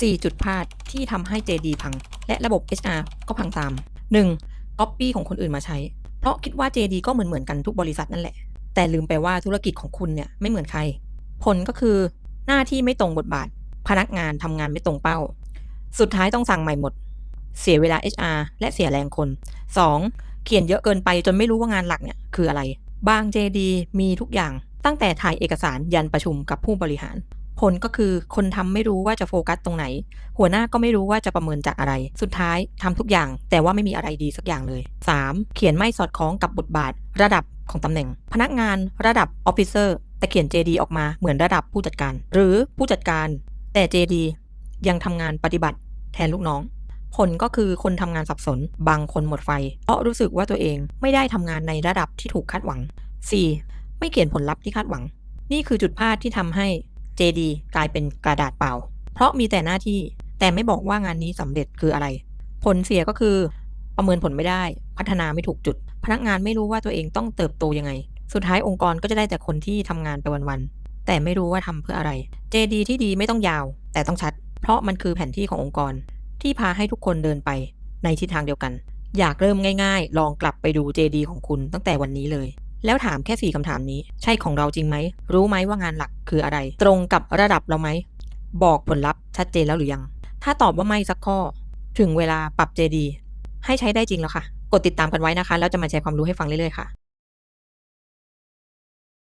4 จุดพลาดที่ทำให้ JD พัง และระบบ HR ก็พังตาม 1. Copy ของคนอื่นมาใช้ เพราะคิดว่า JD ก็เหมือนเหมือนๆกันทุกบริษัทนั่นแหละ แต่ลืมไปว่าธุรกิจของคุณเนี่ยไม่เหมือนใคร ผลก็คือหน้าที่ไม่ตรงบทบาท พนักงานทำงานไม่ตรงเป้า สุดท้ายต้องสั่งใหม่หมด เสียเวลา HR และเสียแรงคน 2. เขียนเยอะเกินไปจนไม่รู้ว่างานหลักเนี่ยคืออะไร บาง JD มีทุกอย่างตั้งแต่ถ่ายเอกสารยันประชุมกับผู้บริหาร ผลก็คือคนทำไม่รู้ว่าจะโฟกัสตรงไหน หัวหน้าก็ไม่รู้ว่าจะประเมินจากอะไร สุดท้ายทำทุกอย่าง แต่ว่าไม่มีอะไรดีสักอย่างเลย 3. เขียนไม่สอดคล้องกับบทบาท ระดับของตำแหน่ง พนักงานระดับออฟฟิเซอร์แต่เขียน JD ออกมาเหมือนระดับผู้จัดการ หรือผู้จัดการ แต่ JD ยังทำงานปฏิบัติแทนลูกน้อง ผลก็คือคนทำงานสับสน บางคนหมดไฟ เพราะรู้สึกว่าตัวเองไม่ได้ทำงานในระดับที่ถูกคาดหวัง 4. ไม่เขียนผลลัพธ์ที่คาดหวัง นี่คือจุดพลาดที่ทำให้ JD กลายเป็นกระดาษเปล่า เพราะมีแต่หน้าที่แต่ไม่บอกว่างานนี้สำเร็จคืออะไร ผลเสียก็คือประเมินผลไม่ได้ พัฒนาไม่ถูกจุด พนักงานไม่รู้ว่าตัวเองต้องเติบโตยังไง สุดท้ายองค์กรก็จะได้แต่คนที่ทำงานไปวันๆแต่ไม่รู้ว่าทำเพื่ออะไร JD ที่ดีไม่ต้องยาว แต่ต้องชัด เพราะมันคือแผนที่ขององค์กร ที่พาให้ทุกคนเดินไปในทิศทางเดียวกัน อยากเริ่มง่าย ๆ ลองกลับไปดู JD ของคุณตั้งแต่วันนี้เลย แล้วถามแค่ 4คำถามนี้ ใช่ของเราจริงไหม รู้ไหมว่างานหลักคืออะไร ตรงกับระดับเราไหม บอกผลลัพธ์ชัดเจนแล้วหรือยัง ถ้าตอบว่าไม่สักข้อ ถึงเวลาปรับ JD ให้ใช้ได้จริงแล้วค่ะ กดติดตามกันไว้นะคะ แล้วจะมาแชร์ความรู้ให้ฟังเรื่อยๆค่ะ